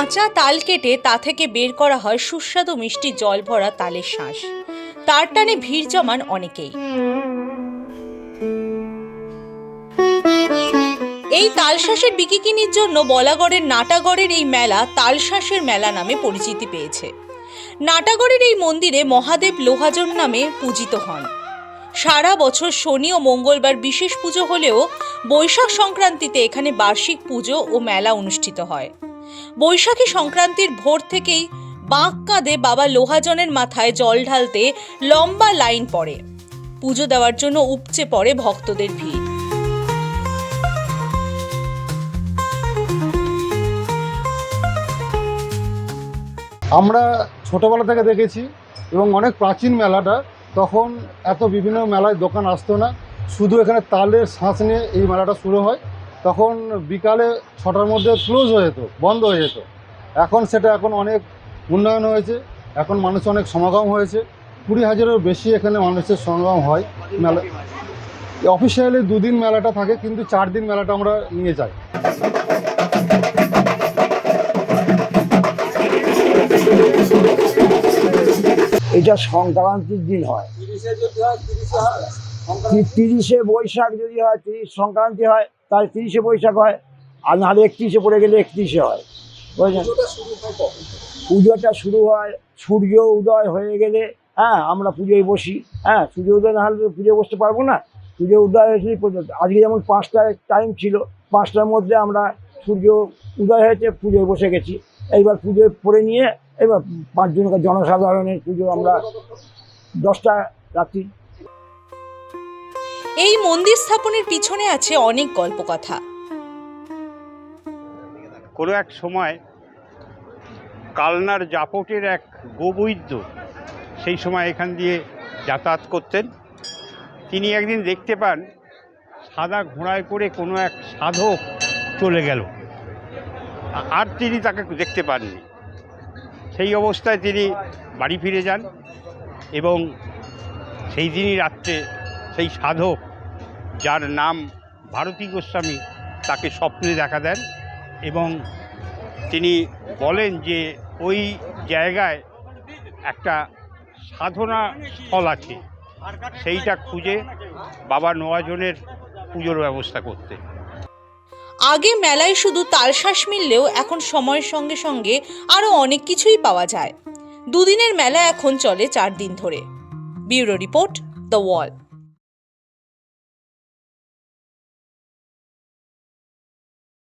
কাঁচা তাল কেটে তা থেকে বের করা হয় সুস্বাদু মিষ্টি জল ভরা তালের শাঁস। তার টানে ভিড় জমান অনেকেই। এই তালশাঁসের বিকিকিনির জন্য বলাগড়ের নাটাগড়ের এই মেলা তালশাঁসের মেলা নামে পরিচিতি পেয়েছে। নাটাগড়ের এই মন্দিরে মহাদেব লোহাজন নামে পূজিত হন। সারা বছর শনি ও মঙ্গলবার বিশেষ পুজো হলেও বৈশাখ সংক্রান্তিতে এখানে বার্ষিক পুজো ও মেলা অনুষ্ঠিত হয়। বৈশাখী সংক্রান্তির ভোর থেকেই বাঁক কাঁধে বাবা লোহাজনের মাথায় জল ঢালতে লম্বা লাইন পড়ে। পুজো দেওয়ার জন্য উপচে পড়ে ভক্তদের ভিড়। আমরা ছোটোবেলা থেকে দেখেছি এবং অনেক প্রাচীন মেলাটা, তখন এত বিভিন্ন মেলায় দোকান আসতো না। শুধু এখানে তালের শ্বাস নিয়ে এই মেলাটা শুরু হয়। তখন বিকালে ছটার মধ্যে ক্লোজ হয়ে যেত বন্ধ হয়ে যেত। এখন সেটা এখন অনেক উন্নয়ন হয়েছে এখন মানুষ অনেক সমাগম হয়েছে। কুড়ি হাজারেরও বেশি এখানে মানুষের সমাগম হয় মেলা অফিসিয়ালি দুদিন মেলাটা থাকে কিন্তু চার দিন মেলাটা আমরা নিয়ে যাই। এটা সংক্রান্তির দিন হয়। তিরিশে বৈশাখ যদি হয় তিরিশ সংক্রান্তি হয় তাহলে তিরিশে বৈশাখ হয় আর নাহলে একত্রিশে পড়ে গেলে একত্রিশে হয়। বুঝলেন? পুজোটা শুরু হয় সূর্য উদয় হয়ে গেলে হ্যাঁ আমরা পুজোয় বসি হ্যাঁ সূর্য উদয় না হলে তো পুজোয় বসতে পারব না। সূর্য উদয় হয়েছে আজকে যেমন পাঁচটায় টাইম ছিল পাঁচটার মধ্যে আমরা সূর্য উদয় হয়েছে পুজোয় বসে গেছি। এইবার পুজোয় পড়ে নিয়ে এবার পাঁচজনকে জনসাধারণের পুজো আমরা দশটা রাত্রি এই মন্দির স্থাপনের পিছনে আছে অনেক গল্পকথা। কোনো এক সময় কালনার জাপটের এক গোবৈদ্য সেই সময় এখান দিয়ে যাতায়াত করতেন। তিনি একদিন দেখতে পান, সাদা ঘোড়ায় করে কোনো এক সাধক চলে গেল। আর তিনি তাকে দেখতে পাননি। সেই অবস্থায় তিনি বাড়ি ফিরে যান এবং সেই দিনই রাত্রে সেই সাধক যার নাম ভারতী গোস্বামী তাকে স্বপ্নে দেখা দেন এবং তিনি বলেন যে ওই জায়গায় একটা সাধনা স্থল আছে, সেইটা খুঁজে বাবা নোয়াজনের পুজোর ব্যবস্থা করতে। আগে মেলায় শুধু তালশ্বাস মিললেও এখন সময়ের সঙ্গে সঙ্গে আরও অনেক কিছুই পাওয়া যায়। দুদিনের মেলা এখন চলে চার দিন ধরে। Bureau report the wall.